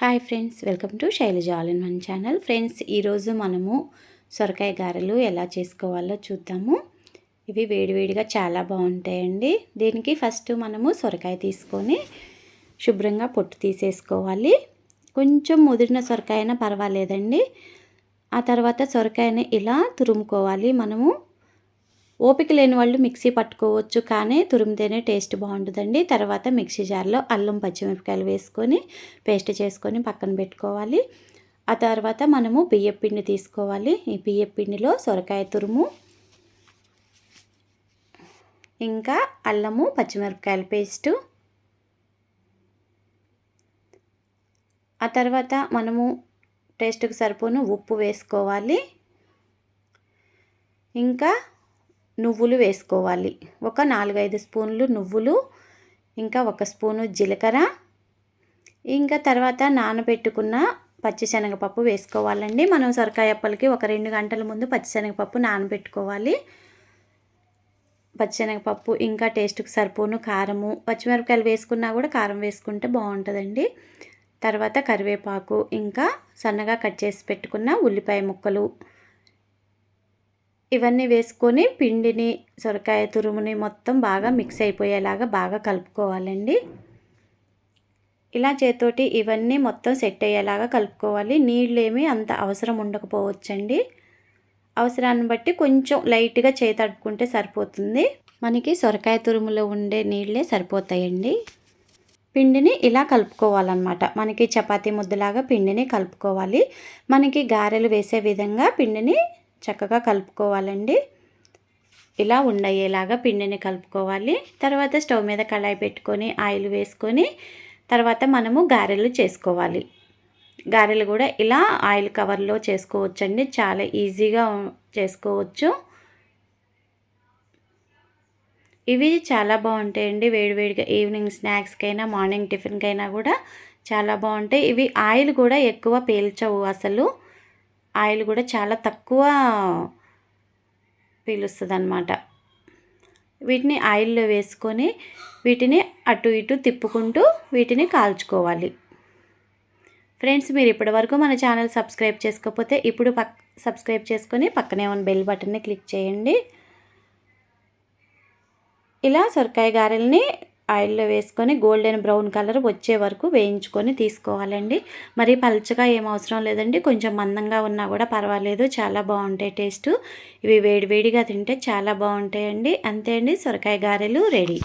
Hi friends welcome to Shailaja all in one channel. Friends ఈరోజు మనము సొరకాయ గారెలు ఎలా చేసుకోవాలో చూద్దాము. ఇవి వేడివేడిగా చాలా బాగుంటాయండి. దీనికి ఫస్ట్ మనము సొరకాయ తీసుకొని శుభ్రంగా పొట్టు తీసేసుకోవాలి. కొంచెం ముదిరిన సొరకాయ అయినా పర్వాలేదండి. ఆ తర్వాత సొరకాయని ఇలా తురుముకోవాలి మనము. ఓపిక లేని వాళ్ళు మిక్సీ పట్టుకోవచ్చు కానీ తురిమితేనే టేస్ట్ బాగుంటుందండి. తర్వాత మిక్సీ జార్లో అల్లం పచ్చిమిరపకాయలు వేసుకొని పేస్ట్ చేసుకొని పక్కన పెట్టుకోవాలి. ఆ తర్వాత మనము బియ్యం పిండి తీసుకోవాలి. ఈ బియ్యం పిండిలో సొరకాయ తురుము ఇంకా అల్లము పచ్చిమిరపకాయల పేస్టు. ఆ తర్వాత మనము టేస్ట్కి సరిపోను ఉప్పు వేసుకోవాలి. ఇంకా నువ్వులు వేసుకోవాలి. ఒక నాలుగైదు స్పూన్లు నువ్వులు ఇంకా ఒక స్పూను జీలకర్ర. ఇంకా తర్వాత నానబెట్టుకున్న పచ్చిశనగపప్పు వేసుకోవాలండి. మనం సొరకాయ అప్పలకి ఒక రెండు గంటల ముందు పచ్చిశనగపప్పు నానబెట్టుకోవాలి. పచ్చిశనగపప్పు ఇంకా టేస్ట్కి సరిపోను కారము. పచ్చిమిరపకాయలు వేసుకున్నా కూడా కారం వేసుకుంటే బాగుంటుందండి. తర్వాత కరివేపాకు ఇంకా సన్నగా కట్ చేసి పెట్టుకున్న ఉల్లిపాయ ముక్కలు. ఇవన్నీ వేసుకొని పిండిని సొరకాయ తురుముని మొత్తం బాగా మిక్స్ అయిపోయేలాగా బాగా కలుపుకోవాలండి. ఇలా చేతోటి ఇవన్నీ మొత్తం సెట్ అయ్యేలాగా కలుపుకోవాలి. నీళ్ళు ఏమీ అంత అవసరం ఉండకపోవచ్చండి. అవసరాన్ని బట్టి కొంచెం లైట్గా చేతడుకుంటే సరిపోతుంది. మనకి సొరకాయ తురుములో ఉండే నీళ్ళే సరిపోతాయండి. పిండిని ఇలా కలుపుకోవాలన్నమాట. మనకి చపాతీ ముద్దలాగా పిండిని కలుపుకోవాలి. మనకి గారెలు వేసే విధంగా పిండిని చక్కగా కలుపుకోవాలండి. ఇలా ఉండయ్యేలాగా పిండిని కలుపుకోవాలి. తర్వాత స్టవ్ మీద కళాయి పెట్టుకొని ఆయిల్ వేసుకొని తర్వాత మనము గారెలు చేసుకోవాలి. గారెలు కూడా ఇలా ఆయిల్ కవర్లో చేసుకోవచ్చండి. చాలా ఈజీగా చేసుకోవచ్చు. ఇవి చాలా బాగుంటాయండి. వేడివేడిగా ఈవినింగ్ స్నాక్స్కైనా మార్నింగ్ టిఫిన్కైనా కూడా చాలా బాగుంటాయి. ఇవి ఆయిల్ కూడా ఎక్కువ పీల్చవు అసలు. ఆయిల్ కూడా చాలా తక్కువ పీలుస్తుంది అనమాట వీటిని ఆయిల్లో వేసుకొని వీటిని అటు ఇటు తిప్పుకుంటూ వీటిని కాల్చుకోవాలి. ఫ్రెండ్స్ మీరు ఇప్పటివరకు మన ఛానల్ సబ్స్క్రైబ్ చేసుకోకపోతే ఇప్పుడు పక్ సబ్స్క్రైబ్ చేసుకొని పక్కనే ఉన్న బెల్ బటన్ని క్లిక్ చేయండి. ఇలా సొరకాయ గారెల్ని ఆయిల్లో వేసుకొని గోల్డెన్ బ్రౌన్ కలర్ వచ్చే వరకు వేయించుకొని తీసుకోవాలండి. మరి పల్చగా ఏం అవసరం లేదండి. కొంచెం మందంగా ఉన్నా కూడా పర్వాలేదు. చాలా బాగుంటాయి టేస్ట్. ఇవి వేడివేడిగా తింటే చాలా బాగుంటాయండి. అంతే అండి. సొరకాయ గారెలు రెడీ.